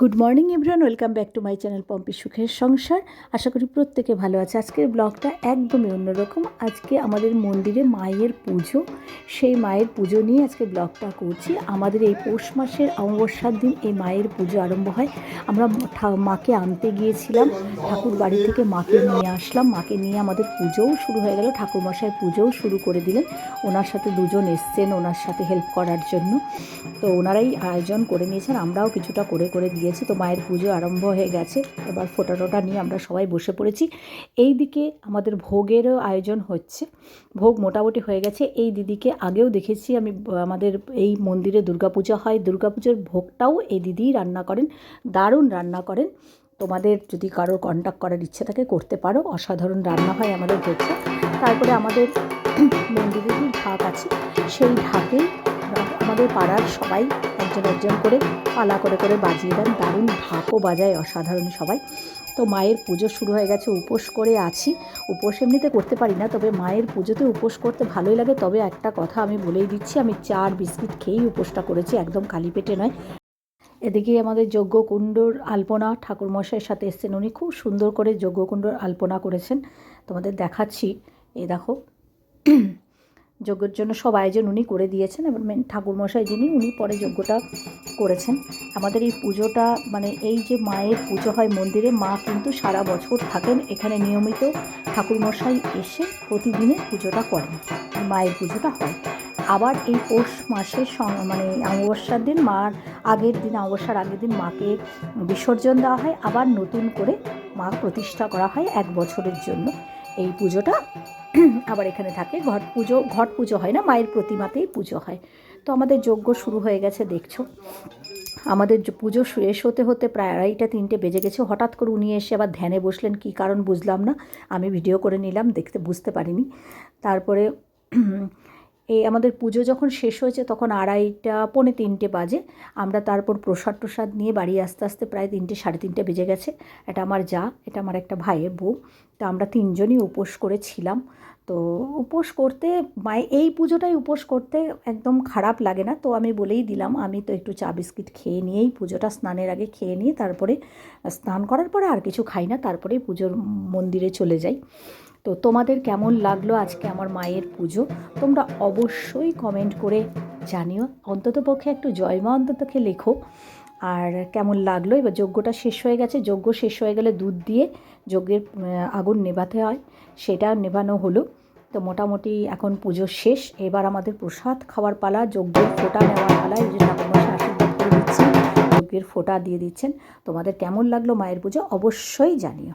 Good morning everyone welcome back to my channel Pompi সুখের সংসার আশা করি প্রত্যেকে ভালো আছে। আজকের ব্লগটা একদমই অন্যরকম। আজকে আমাদের মন্দিরে মায়ের পুজো। সেই মায়ের পুজো নিয়ে আজকে ব্লগটা করছি। আমাদের এই পৌষ মাসের অমাবস্যার দিন এই মায়ের পুজো আরম্ভ হয়। আমরা মাকে আনতে গিয়েছিলাম। ঠাকুর বাড়ি থেকে মাকে নিয়ে আসলাম। মাকে নিয়ে আমাদের পুজোও শুরু হয়ে গেল। ঠাকুরমশাই পুজোও শুরু করে দিলেন। ওনার সাথে দুজন এসছেন ওনার সাথে হেল্প করার জন্য। তো ওনারাই আয়োজন করে নিয়েছেন। আমরাও কিছুটা করে করে দিয়েছি, তো মায়ের পুজো আরম্ভ হয়ে গেছে। এবার ফোটা টোটা নিয়ে আমরা সবাই বসে পড়েছি। এই দিকে আমাদের ভোগেরও আয়োজন হচ্ছে। ভোগ মোটামুটি হয়ে গেছে। এই দিদিকে আগেও দেখেছি আমি, আমাদের এই মন্দিরে দুর্গাপূজা হয়। দুর্গাপুজোর ভোগটাও এই দিদিই রান্না করেন, দারুণ রান্না করেন। তোমাদের যদি কারোর কন্ট্যাক্ট করার ইচ্ছে থাকে, করতে পারো। অসাধারণ রান্না হয় আমাদের ভোগটা। তারপরে আমাদের মন্দিরের যে ঢাক আছে, সেই ঢাকেই আমাদের পাড়ার সবাই একজন একজন করে পালা করে করে বাজিয়ে দেন। দারুণ ঢাকও বাজায় অসাধারণ সবাই। তো মায়ের পুজো শুরু হয়ে গেছে, উপোস করে আছি। উপোস এমনিতে করতে পারি না, তবে মায়ের পুজোতে উপোস করতে ভালোই লাগে। তবে একটা কথা আমি বলেই দিচ্ছি, আমি চার বিস্কিট খেয়েই উপোসটা করেছি, একদম খালি পেটে নয়। এদিকে আমাদের যজ্ঞকুণ্ডর আলপনা ঠাকুরমশাইয়ের সাথে এসছেন উনি। খুব সুন্দর করে যজ্ঞকুণ্ডর আলপনা করেছেন। তোমাদের দেখাচ্ছি। এই দেখো। যজ্ঞের জন্য সব আয়োজন উনি করে দিয়েছেন এবার মেন ঠাকুরমশাই যিনি, উনি পরে যজ্ঞটা করেছেন। আমাদের এই পুজোটা মানে এই যে মায়ের পুজো হয় মন্দিরে, মা কিন্তু সারা বছর থাকেন। এখানে নিয়মিত ঠাকুরমশাই এসে প্রতিদিনে পুজোটা করেন, মায়ের পুজোটা হয়। আবার এই পৌষ মাসের মানে অমাবস্যার দিন মার আগের দিন, অমাবস্যার আগের দিন মাকে বিসর্জন দেওয়া হয়। আবার নতুন করে মা প্রতিষ্ঠা করা হয় এক বছরের জন্য। এই পুজোটা আবার এখানে থাকে। ঘট পুজো ঘট পুজো হয় না, মায়ের প্রতিমাতেই পুজো হয়। তো আমাদের যজ্ঞ শুরু হয়ে গেছে, দেখছ। আমাদের পুজো শেষ হতে হতে প্রায় আড়াইটা, তিনটে বেজে গেছে। হঠাৎ করে উনি এসে আবার ধ্যানে বসলেন, কি কারণ বুঝলাম না। আমি ভিডিও করে নিলাম, দেখতে, বুঝতে পারিনি। তারপরে এই আমাদের পুজো যখন শেষ হয়েছে তখন আড়াইটা, পৌনে তিনটে বাজে। আমরা তারপর প্রসাদ প্রসাদ নিয়ে বাড়ি আস্তে আস্তে প্রায় তিনটে, সাড়ে তিনটে বেজে গেছে। এটা আমার যা, এটা আমার একটা ভাইয়ের বউ। তো আমরা তিনজনই উপোস করেছিলাম তো উপোস করতে মায়ে এই পুজোটাই উপোস করতে একদম খারাপ লাগে না। তো আমি বলেই দিলাম, আমি তো একটু চা বিস্কিট খেয়ে নিয়েই পুজোটা স্নানের আগে খেয়ে নিয়ে তারপরে স্নান করার পরে আর কিছু খাই না। তারপরে পুজোর মন্দিরে চলে যাই। তো তোমাদের কেমন লাগল আজকে আমার মায়ের পুজো? তোমরা অবশ্যই কমেন্ট করে জানিও। অন্তত পক্ষে একটু জয়মা অন্ততকে লেখো। আর কেমন লাগল? এবার যজ্ঞটা শেষ হয়ে গেছে। যজ্ঞ শেষ হয়ে গেলে দুধ দিয়ে যজ্ঞের আগুন নেভাতে হয়। সেটা নেভানো হলো। তো মোটামুটি এখন পুজো শেষ। এবার আমাদের প্রসাদ খাওয়ার পালা, যজ্ঞের ফোঁটা নেওয়ার পালা। এই যে ঠাকুরমশাই আশীর্বাদ করে দিচ্ছেন, যজ্ঞের ফোঁটা দিয়ে দিচ্ছেন। তোমাদের কেমন লাগল মায়ের পুজো? অবশ্যই জানিও।